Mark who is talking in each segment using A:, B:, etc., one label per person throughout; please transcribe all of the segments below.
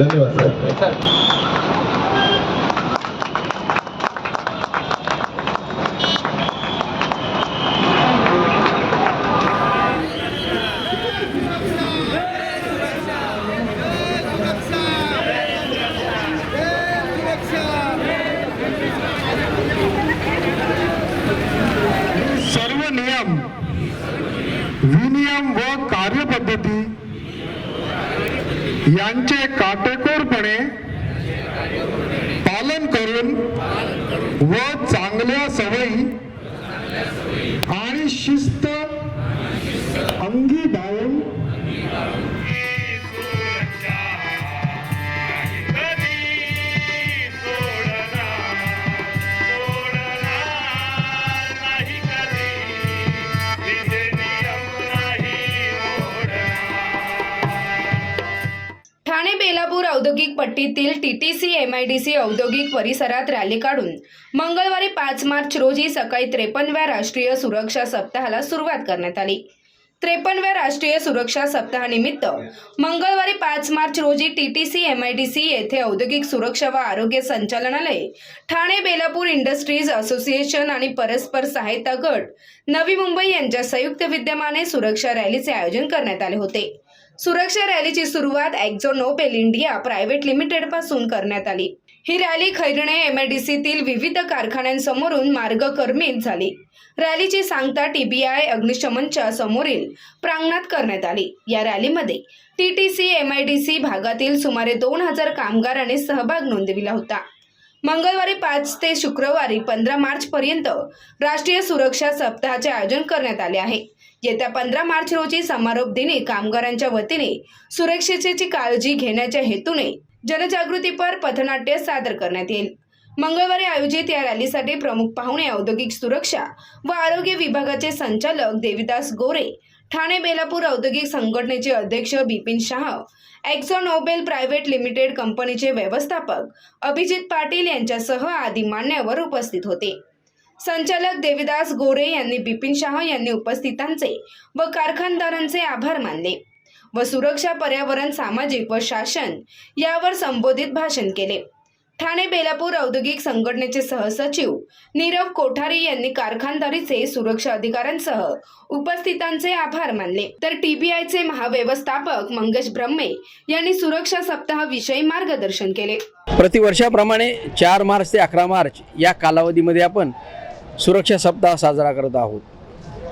A: धन्यवाद. साहेब
B: सर्व नियम विनियम व यांचे काटेकोरपणे पालन करून व चांगल्या सवयी आणि शिस्त अंगीदार औद्योगिक
C: पट्टीतील T T C M I D C औद्योगिक परिसरात रॅली काढून मंगळवारी पाच मार्च रोजी सकाळी त्रेपन्नव्या राष्ट्रीय सुरक्षा सप्ताहाला सुरुवात करण्यात आली. त्रेपन्नव्या राष्ट्रीय सुरक्षा सप्ताहानिमित्त मंगळवारी पाच मार्च रोजी T T C M I D C येथे औद्योगिक सुरक्षा व आरोग्य संचालनालय ठाणे बेलापूर इंडस्ट्रीज असोसिएशन आणि परस्पर सहायता गट नवी मुंबई यांच्या संयुक्त विद्यमाने सुरक्षा रॅलीचे आयोजन करण्यात आले होते. सुरक्षा रॅलीची सुरुवात एक्झो नोबेल इंडिया प्रायव्हेट लिमिटेडपासून करण्यात आली. ही रॅली खैरणे एमआयडीसीतील विविध कारखान्यांसमोरून मार्गक्रमित झाली. रॅलीची सांगता टीबीआय अग्निशमनच्या समोरील प्रांगणात करण्यात आली. या रॅलीमध्ये टीटीसी एमआयडीसी भागातील सुमारे दोन हजार कामगारांनी सहभाग नोंदविला होता. मंगळवारी पाच ते शुक्रवारी पंधरा मार्च पर्यंत राष्ट्रीय सुरक्षा सप्ताहाचे आयोजन करण्यात आले आहे. येत्या पंधरा मार्च रोजी समारोप दिनी कामगारांच्या वतीने सुरक्षेची काळजी घेण्याच्या हेतूने जनजागृतीपर पथनाट्य सादर करण्यात येईल. मंगळवारी आयोजित या रॅलीसाठी प्रमुख पाहुणे औद्योगिक सुरक्षा व आरोग्य विभागाचे संचालक देविदास गोरे ठाणे बेलापूर औद्योगिक संघटनेचे अध्यक्ष Bipin Shah Akzo Nobel private limited कंपनीचे व्यवस्थापक अभिजित पाटील यांच्यासह आदी मान्यवर उपस्थित होते. संचालक देविदास गोरे यांनी बिपिन शाह यांनी उपस्थितांचे व कारखानदारांचे आभार मानले व सुरक्षा पर्यावरण सामाजिक व शासन यावर संबोधित भाषण केले. ठाणे बेलापूर औद्योगिक संघटनेचे सहसचिव नीरव कोठारी यांनी कारखानदारीचे सुरक्षा अधिकाऱ्यांसह उपस्थितांचे आभार मानले. तर टीबीआयचे महाव्यवस्थापक मंगेश ब्रह्मे यांनी सुरक्षा सप्ताहाविषयी मार्गदर्शन केले.
D: प्रतिवर्षाप्रमाणे चार मार्च ते अकरा मार्च या कालावधीमध्ये आपण सुरक्षा सप्ताह साजरा करत आहोत.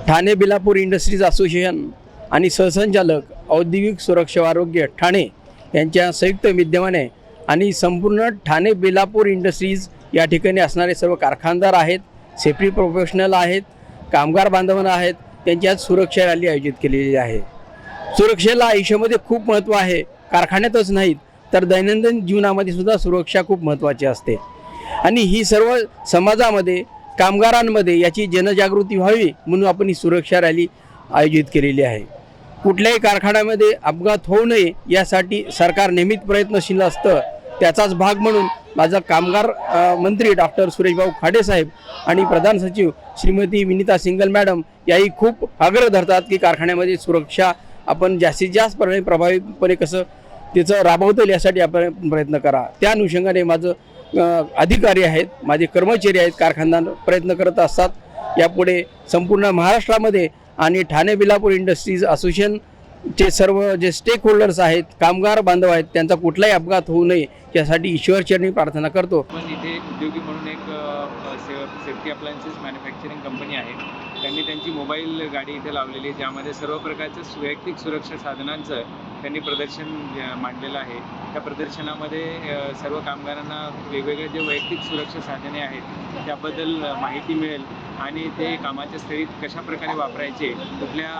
D: ठाणे बिलापूर इंडस्ट्रीज असोसिएशन आणि सहसंचालक औद्योगिक सुरक्षा आरोग्य ठाणे यांच्या संयुक्त विद्यमाने आणि संपूर्ण ठाणे बेलापूर इंडस्ट्रीज या ठिकाणी असणारे सर्व कारखानदार आहेत सेफ्टी प्रोफेशनल आहेत कामगार बांधवांना आहेत त्यांची आज सुरक्षा रॅली आयोजित केलेली आहे. सुरक्षेला आयुष्यामध्ये खूप महत्त्व आहे. कारखान्यातच नाहीत तर दैनंदिन जीवनामध्ये सुद्धा सुरक्षा खूप महत्त्वाची असते. आणि ही सर्व समाजामध्ये कामगारांमध्ये याची जनजागृती व्हावी म्हणून आपण ही सुरक्षा रॅली आयोजित केलेली आहे. कुठल्याही कारखान्यामध्ये अपघात होऊ नये यासाठी सरकार नेहमीच प्रयत्नशील असतं. त्याचाच भाग म्हणून माझा कामगार मंत्री डॉक्टर सुरेशभाऊ खाडेसाहेब आणि प्रधान सचिव श्रीमती विनिता सिंगल मॅडम याही खूप आग्रह धरतात की कारखान्यामध्ये सुरक्षा आपण जास्तीत जास्त प्रमाणे प्रभावीपणे कसं त्याचं राबवता येईल यासाठी आपण प्रयत्न करा. त्या अनुषंगाने माझं अधिकारी आहेत माझे कर्मचारी आहेत कारखानदार प्रयत्न करत असतात. यापुढे संपूर्ण महाराष्ट्रामध्ये आणि ठाणे बिलापूर इंडस्ट्रीज जे सर्व जे स्टेक होल्डर्स आहेत कामगार बांधव आहेत त्यांचा कुठलाही अपघात होऊ नये यासाठी ईश्वरचरणी प्रार्थना करतो.
E: पण इथे उद्योगी म्हणून एक से सेफ्टी अप्लायन्सेस मॅन्युफॅक्चरिंग कंपनी आहे. त्यांनी त्यांची मोबाईल गाडी इथे लावलेली आहे ज्यामध्ये सर्व प्रकारचं वैयक्तिक सुरक्षा साधनांचं त्यांनी प्रदर्शन मांडलेलं आहे. त्या प्रदर्शनामध्ये सर्व कामगारांना वेगवेगळे जे वैयक्तिक सुरक्षा साधने आहेत त्याबद्दल माहिती मिळेल. आणि ते कामाच्या स्थळी कशा प्रकारे वापरायचे कुठल्या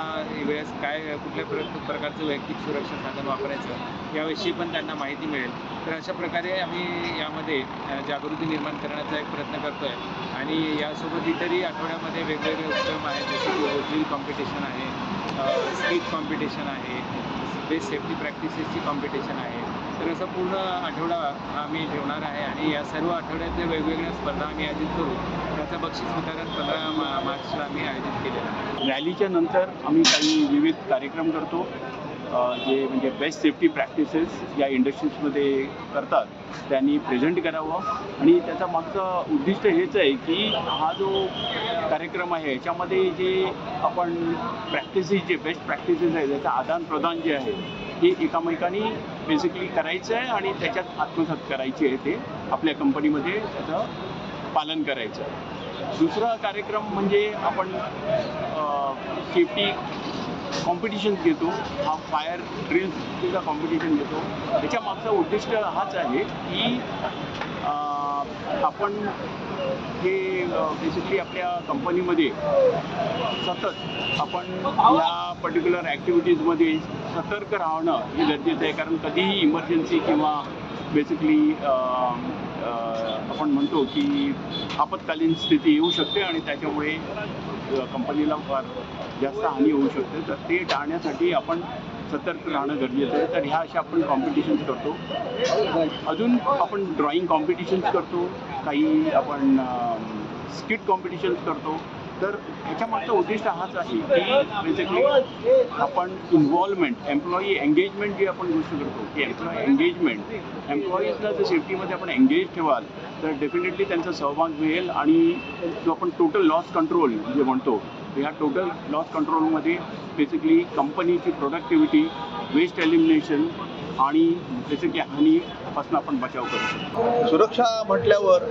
E: वेळेस काय कुठल्या प्र प्रकारचं वैयक्तिक सुरक्षा साधन वापरायचं याविषयी पण त्यांना माहिती मिळेल. तर अशा प्रकारे आम्ही यामध्ये जागृती निर्माण करण्याचा एक प्रयत्न करतो आहे आणि यासोबत इतरही आठवड्यामध्ये वेगवेगळे उपक्रम आहेत जसे की ओजली कॉम्पिटिशन आहे स्किट कॉम्पिटिशन आहे बेस्ट सेफ्टी प्रॅक्टिसेसची कॉम्पिटिशन आहे तर असं पूर्ण आठवडा हा आम्ही ठेवणार आहे आणि या सर्व आठवड्यातल्या वेगवेगळ्या स्पर्धा आम्ही आयोजित करू. त्याचं बक्षीस वितरण पंधरा मा मार्चला आम्ही आयोजित केलेलं
F: रॅलीच्या नंतर आम्ही काही विविध कार्यक्रम करतो. जे म्हणजे बेस्ट सेफ्टी प्रॅक्टिसेस या इंडस्ट्रीजमध्ये करतात त्यांनी प्रेझेंट करावं. आणि त्याचा मागचं उद्दिष्ट हेच आहे की हा जो कार्यक्रम आहे याच्यामध्ये जे आपण प्रॅक्टिसेस जे बेस्ट प्रॅक्टिसेस आहे त्याचं आदान प्रदान जे आहे हे एकामेकांनी बेसिकली करायचं आहे आणि त्याच्यात आत्मसात करायचे आहे ते आपल्या कंपनीमध्ये त्याचं पालन करायचं आहे. दुसरा कार्यक्रम म्हणजे आपण सेफ्टी कॉम्पिटिशन्स घेतो. हा फायर ड्रिल्सचा कॉम्पिटिशन घेतो. त्याच्या मागचा उद्दिष्ट हाच आहे की आपण हे बेसिकली आपल्या कंपनीमध्ये सतत आपण या पर्टिक्युलर ॲक्टिव्हिटीजमध्ये सतर्क राहणं हे गरजेचं आहे. कारण कधीही इमर्जन्सी किंवा बेसिकली आपण म्हणतो की आपत्कालीन स्थिती येऊ शकते आणि त्याच्यामुळे कंपनीला फार जास्त हानी होऊ शकते. तर ते टाळण्यासाठी आपण सतर्क राहणं गरजेचं आहे. तर ह्या अशा आपण कॉम्पिटिशन्स करतो. अजून आपण ड्रॉइंग कॉम्पिटिशन्स करतो. काही आपण स्किट कॉम्पिटिशन्स करतो. तर ह्याच्या मागचा उद्दिष्ट हाच आहे की बेसिकली आपण इन्व्हॉल्वमेंट एम्प्लॉई एंगेजमेंट जी आपण गोष्ट करतो की एम्प्लॉई एंगेजमेंट एम्प्लॉईजला जर सेफ्टीमध्ये आपण एंगेज ठेवाल तर डेफिनेटली त्यांचा सहभाग मिळेल आणि जो आपण टोटल लॉस कंट्रोल जे म्हणतो ह्या टोटल लॉस कंट्रोलमध्ये बेसिकली कंपनीची प्रोडक्टिव्हिटी वेस्ट एलिमिनेशन आणि बेसिकली हानीपासून आपण बचाव करू शकतो.
G: सुरक्षा म्हटल्यावर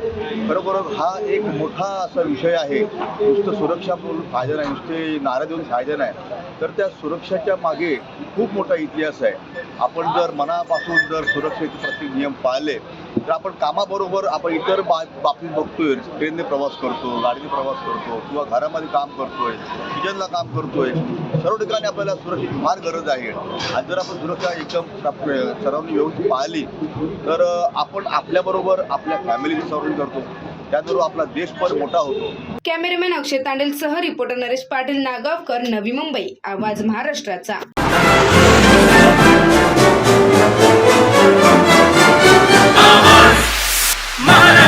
G: खरोखर हा एक मोठा असा विषय आहे. नुसतं सुरक्षा बोलून फायदा नाही नुसते नारा देऊन फायदा नाही. तर त्या सुरक्षेच्या मागे खूप मोठा इतिहास आहे. आपण जर मनापासून जर सुरक्षेचे प्रत्येक नियम पाळले तर आपण कामाबरोबर आपण इतर बा बाबतीत बघतोय ट्रेनने प्रवास करतो गाडीने प्रवास करतो किंवा घरामध्ये काम करतोय किचनला काम करतोय सर्व ठिकाणी आपल्याला सुरक्षेची फार गरज आहे. आणि जर आपण सुरक्षा एकदम सर्वांनी व्यवस्थित पाहिली तर आपण आपल्याबरोबर आपल्या फॅमिलीची संरक्षण करतो. त्याचबरोबर आपला देश पण मोठा होतो.
C: कॅमेरामॅन अक्षय तांडेल सह रिपोर्टर नरेश पाटील नागावकर नवी मुंबई आवाज महाराष्ट्राचा. Mara.